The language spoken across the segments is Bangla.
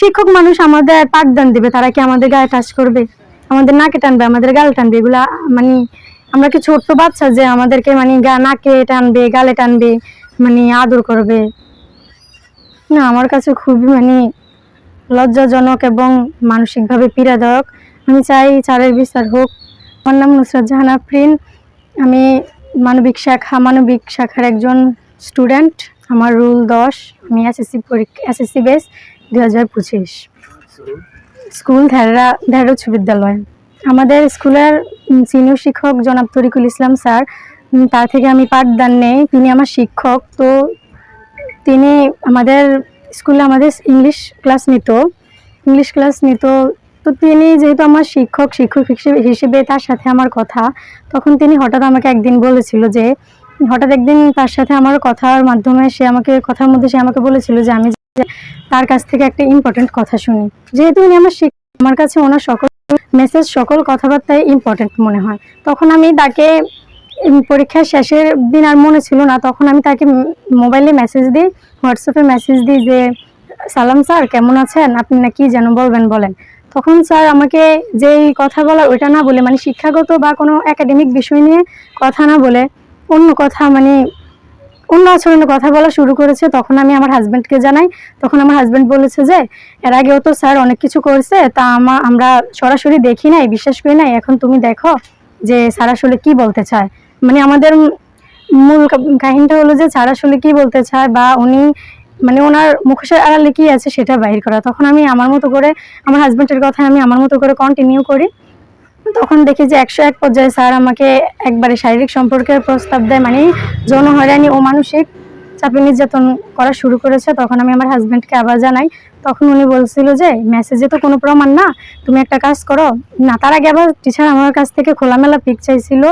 শিক্ষক মানুষ আমাদের পাঠদান দিবে, তারা কি আমাদের গায়ে টাচ করবে? আমাদের নাকে টানবে, আমাদের গালে টানবে, এগুলা মানে আমরা কি ছোট্ট বাচ্চা যে আমাদেরকে মানে গা- নাকে টানবে, গালে টানবে মানে আদর করবে? না, আমার কাছে খুবই মানে লজ্জাজনক এবং মানসিকভাবে পীড়াদায়ক। আমি চাই চারের বিচার হোক। আমার নাম নুসরাত জাহান আফরিন। আমি মানবিক শাখা, মানবিক শাখার একজন স্টুডেন্ট আমার রুল দশ, আমি এসএসসি পরীক্ষা এসএসসি বেস দুই হাজার পঁচিশ। স্কুল ধ্যারা ধ্যারা উচ্চ বিদ্যালয়। আমাদের স্কুলের সিনিয়র শিক্ষক জনাব তরিকুল ইসলাম স্যার তার থেকে আমি পাঠদান নেই। তিনি আমার শিক্ষক। তো তিনি আমাদের স্কুলে আমাদের ইংলিশ ক্লাস নিত। ইংলিশ ক্লাস নিত। তো তিনি যেহেতু আমার শিক্ষক শিক্ষক হিসেবে হিসেবে তার সাথে আমার কথা তখন তিনি হঠাৎ আমাকে একদিন বলেছিল যে হঠাৎ একদিন তার সাথে আমার কথার মাধ্যমে সে আমাকে কথার মধ্যে সে আমাকে বলেছিল যে আমি তার কাছ থেকে একটা ইম্পর্টেন্ট কথা শুনি। যেহেতু উনি আমার আমার কাছে ওনার সকল মেসেজ সকল কথাবার্তায় ইম্পর্টেন্ট মনে হয়। তখন আমি তাকে পরীক্ষার শেষের দিন আর মনে ছিল না, তখন আমি তাকে মোবাইলে মেসেজ দিই হোয়াটসঅ্যাপে মেসেজ দিই যে, সালাম স্যার, কেমন আছেন? আপনি না কি যেন বলবেন, বলেন। তখন স্যার আমাকে যেই কথা বলার ওইটা না বলে মানে শিক্ষাগত বা কোনো একাডেমিক বিষয় নিয়ে কথা না বলে, অন্য কথা মানে অন্য আচরণের কথা বলা শুরু করেছে, তখন আমি আমার হাজব্যান্ডকে জানাই। তখন আমার হাজব্যান্ড বলেছে যে, এর আগেও তো স্যার অনেক কিছু করছে, তা আমা আমরা সরাসরি দেখি নাই, বিশ্বাস করি নাই, এখন তুমি দেখো যে স্যার আসলে কি বলতে চায়। মানে আমাদের মূল কাহিনীটা হলো যে স্যার আসলে কি বলতে চায় বা উনি মানে ওনার মুখোশের আড়ালে কি আছে সেটা বাহির করা। তখন আমি আমার মতো করে, আমার হাজব্যান্ডের কথা আমি আমার মতো করে কন্টিনিউ করি। তখন দেখি যে একশো এক পর্যায়ে স্যার আমাকে একবারে শারীরিক সম্পর্কের প্রস্তাব দেয় মানে যৌন হয়রানি ও মানসিক চাপে নির্যাতন করা শুরু করেছে। তখন আমি আমার হাজব্যান্ডকে আবার জানাই। তখন উনি বলছিল যে মেসেজে তো কোনো প্রমাণ না। তুমি একটা কাজ করো। না, তার আগে আবার টিচার আমার কাছ থেকে খোলামেলা পিক চাইছিল।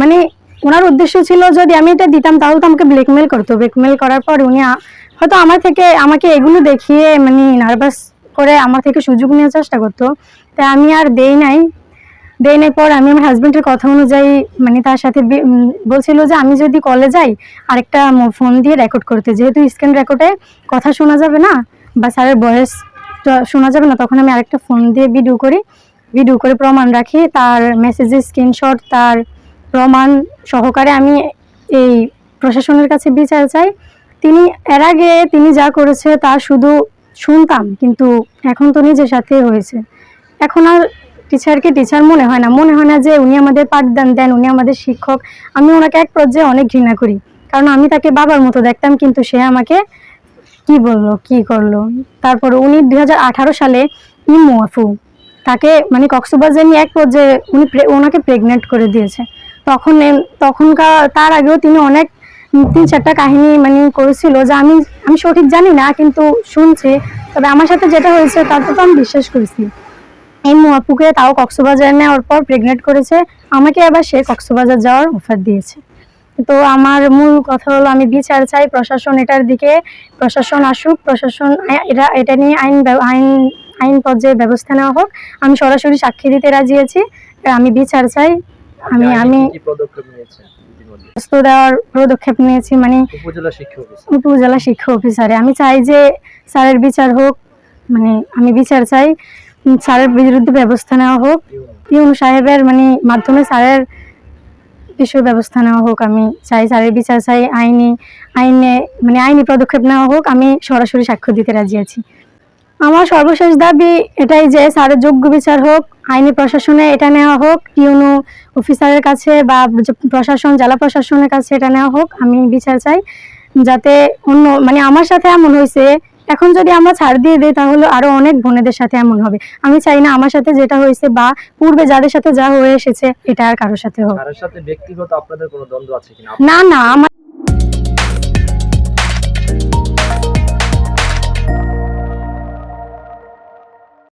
মানে ওনার উদ্দেশ্য ছিল, যদি আমি এটা দিতাম, তাহলে তো আমাকে ব্ল্যাকমেল করতো ব্ল্যাকমেল করার পর উনি হয়তো আমার থেকে আমাকে এগুলো দেখিয়ে মানে নার্ভাস করে আমার থেকে সুযোগ নেওয়ার চেষ্টা করতো। তাই আমি আর দেই নাই। দেই নাই পর আমি আমার হাজবেন্ডের কথা অনুযায়ী মানে তার সাথে বলছিল যে আমি যদি কলে যাই, আরেকটা ফোন দিয়ে রেকর্ড করতে। যেহেতু স্ক্রিন রেকর্ডে কথা শোনা যাবে না, বা স্যারের ভয়েস শোনা যাবে না, তখন আমি আরেকটা ফোন দিয়ে ভিডিও করি। ভিডিও করে প্রমাণ রাখি, তার মেসেজের স্ক্রিনশট তার প্রমাণ সহকারে আমি এই প্রশাসনের কাছে বিচার চাই। তিনি, এর আগে তিনি যা করেছে তা শুধু শুনতাম, কিন্তু এখন তো নিজের সাথে হয়েছে। এখন আর টিচারকে টিচার মনে হয় না। মনে হয় না যে উনি আমাদের পাঠদান দেন, উনি আমাদের শিক্ষক। আমি ওনাকে এক পর্যায়ে অনেক ঘৃণা করি। কারণ আমি তাকে বাবার মতো দেখতাম, কিন্তু সে আমাকে কি বলল, কি করল? তারপর উনি দু হাজার আঠারো সালে ইমু আফু, তাকে মানে কক্সবাজার নিয়ে এক পর্যায়ে উনি ওনাকে প্রেগনেন্ট করে দিয়েছে। তখন তখনকার, তার আগেও তিনি অনেক তিন চারটা কাহিনী মানে করেছিল যা আমি আমি সঠিক জানি না, কিন্তু শুনছি। তবে আমার সাথে যেটা হয়েছে তাতে তো আমি বিশ্বাস করেছি। এই মুয়াপুকে তাও কক্সবাজার নেওয়ার পর প্রেগনেন্ট করেছে। আমাকে আবার সে কক্সবাজার যাওয়ার অফার দিয়েছে। তো আমার মূল কথা হলো আমি বিচার চাই প্রশাসন এটার দিকে। প্রশাসন আসুক প্রশাসন এটা এটা নিয়ে আইন আইন আইন পর্যায়ে ব্যবস্থা নেওয়া হোক। আমি সরাসরি সাক্ষী দিতে রাজি আছি। আমি বিচার চাই। আমি আমি দেওয়ার পদক্ষেপ নিয়েছি মানে উপজেলা শিক্ষা অফিসারে আমি চাই যে স্যারের বিচার হোক। মানে আমি বিচার চাই। স্যারের বিরুদ্ধে ব্যবস্থা নেওয়া হোক ইউনু সাহেবের মানে মাধ্যমে স্যারের বিষয়ে ব্যবস্থা নেওয়া হোক, আমি চাই স্যারের বিচার, চাই আইনি, আইনে মানে আইনি পদক্ষেপ নেওয়া হোক, আমি সরাসরি সাক্ষ্য দিতে রাজি আছি। আমার সর্বশেষ দাবি এটাই যে স্যারের যোগ্য বিচার হোক, আইনি প্রশাসনে এটা নেওয়া হোক ইউনু অফিসারের কাছে বা প্রশাসন, জেলা প্রশাসনের কাছে এটা নেওয়া হোক, আমি বিচার চাই। যাতে অন্য মানে আমার সাথে এমন হয়েছে এখন যদি আমরা ছাড় দিয়ে দিই তাহলে আরও অনেক বোনেদের সাথে এমন হবে। আমি চাই না আমার সাথে যেটা হয়েছে বা পূর্বে যাদের সাথে যা হয়ে এসেছে এটা আর কারোর সাথে হোক না না আমার